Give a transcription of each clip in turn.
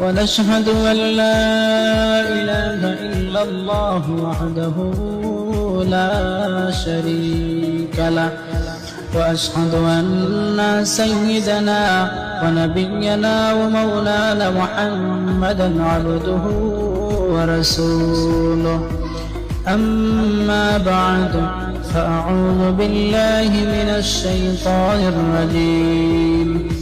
ونشهد أن لا إله إلا الله وحده لا شريك له. وأشهد أن سيدنا ونبينا ومولانا محمدا عبده ورسوله. أما بعد فأعوذ بالله من الشيطان الرجيم.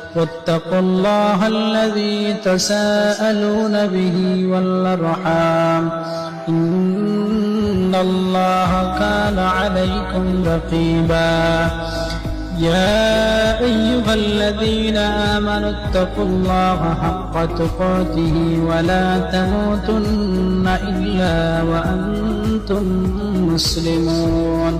واتقوا الله الذي تساءلون به والأرحام. إن الله كان عليكم رقيبا. يا أيها الذين آمنوا اتقوا الله حق تقاته ولا تموتن إلا وأنتم مسلمون.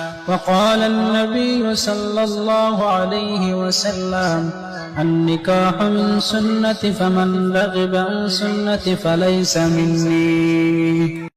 وقال النبي صلى الله عليه وسلم النكاح من سنتي فمن رغب عن سنتي فليس مني.